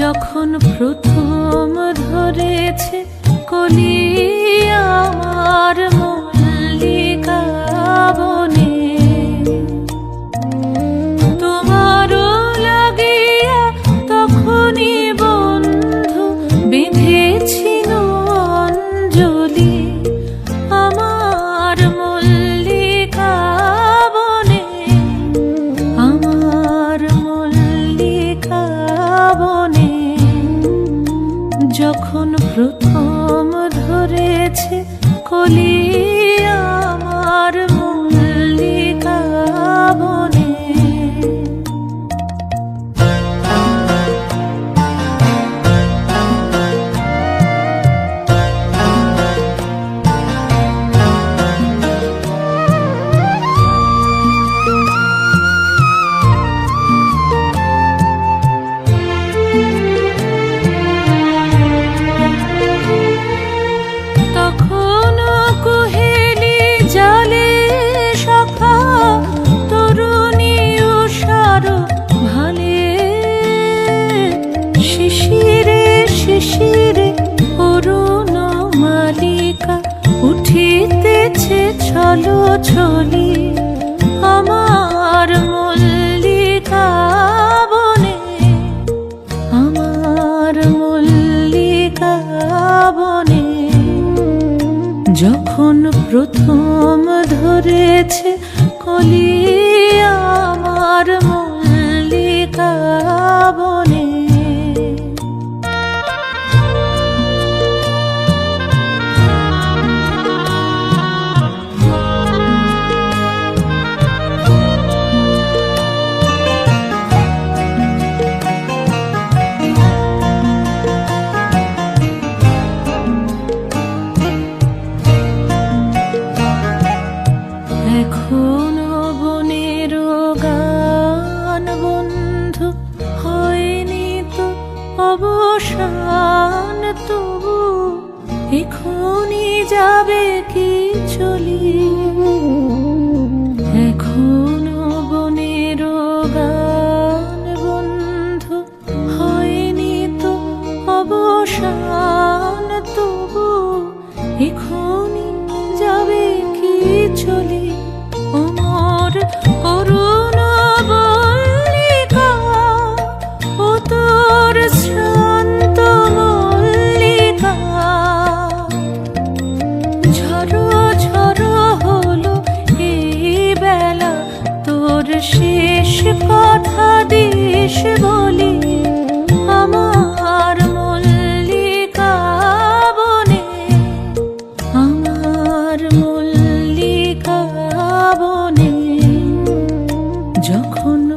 যখন প্রথম ধরেছে কলি আমার মল্লিকা বনে, তোমারও লাগিয়া তখনই বন্ধু বেঁধেছিল অঞ্জলি। আমার মল্লিকা যখন প্রথম ধরেছে কলি ছলো ছলি আমার মল্লিকা বনে। আমার মল্লিকা বনে। যখন প্রথম ধরেছে কলি আমার মল্লিকা বনে অবসান তবু এখনই যাবে কি চলি? এখনও বনের হয়নি তো তবু এখনই শেষ কথা দিস বলি আমার মল্লিকা বনে। আমার মল্লিকা বনে যখন